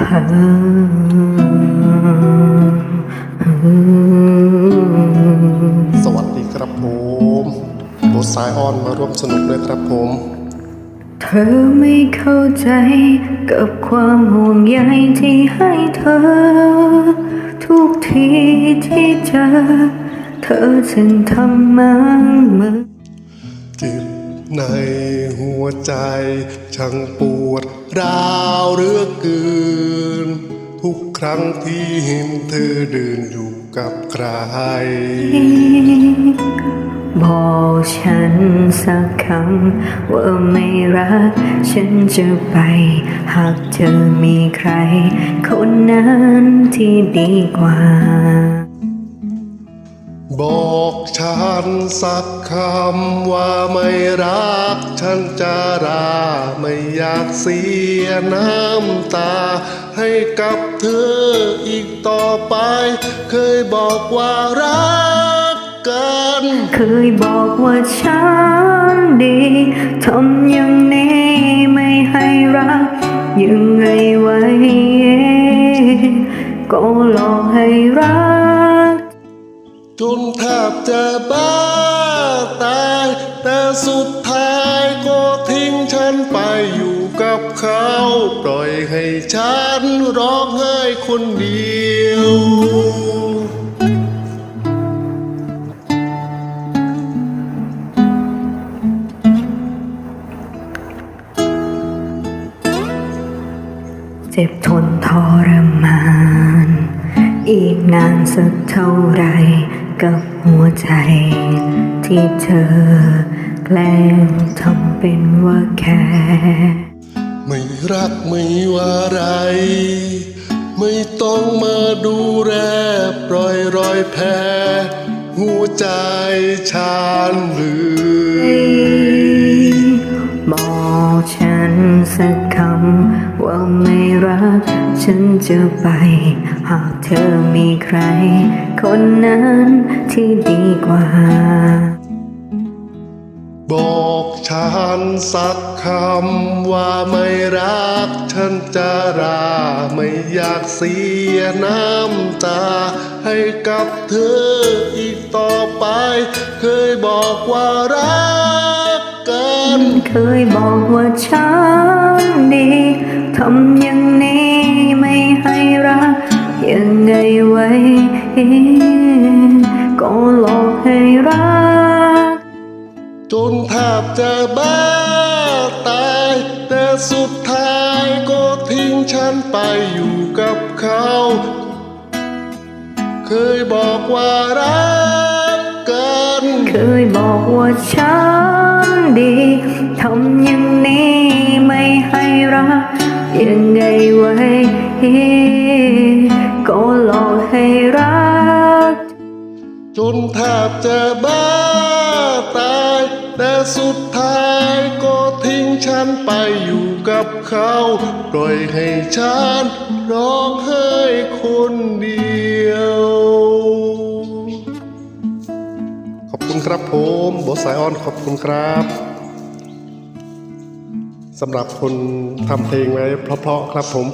สวัสดีครับผมโบทสายออนมาร่วมสนุกด้วยครับผม เธอไม่เข้าใจกับความห่วงใยที่ให้เธอ ทุกทีที่เจอ เธอจึงทำมันเหมือนเจ็บ ในหัวใจช่างปวดร้าวเหลือเกิน ทุกครั้งที่เห็นเธอเดินอยู่กับใคร บอกฉันสักคำว่าไม่รัก ฉันจะไป หากเธอมีใคร คนนั้นที่ดีกว่า บอกฉันสักคำว่าไม่รัก ฉันจะราไม่อยากเสียน้ำตา ให้กับเธออีกต่อไป เคยบอกว่ารักกัน เคยบอกว่าฉันดีทำอย่างนี้ไม่ให้รัก ยังไงไว้ ก็หลอกให้รัก จนแทบจะบ้าตาย แต่สุดท้ายก็ทิ้งฉันไปอยู่กับเขา ปล่อยให้ฉันร้องไห้คนเดียวเจ็บทนทรมาน อีกนานสักเท่าไร กับหัวใจ ที่เธอแกล้งทำเป็นว่าแค่ ไม่รักไม่ว่าไร ไม่ต้องมาดูแลปล่อยรอยแผลหัวใจฉันหรือ สักคำว่าไม่รัก ฉันจะไป หากเธอมีใคร คนนั้นที่ดีกว่า บอกฉันสักคำว่าไม่รัก ฉันจะราไม่อยากเสียน้ำตา ให้กับเธออีกต่อไป เคยบอกว่ารักกัน เคยบอกว่าฉันำอย่างนี้ไม่ให้รักยังไงไว้ ก็หลอกให้รัก จนแทบจะบ้าตาย แต่สุดท้ายก็ทิ้งฉันไปอยู่กับเขา เคยบอกว่ารักกัน เคยบอกว่าฉัน ยังไงไว้ก็หลอกให้รัก จนแทบจะบ้าตาย แต่สุดท้ายก็ทิ้งฉันไปอยู่กับเขา ปล่อยให้ฉันร้องไห้คนเดียว ขอบคุณครับผมบอสสายออนขอบคุณครับ สำหรับคนทำเพลงไว้เพราะๆครับผม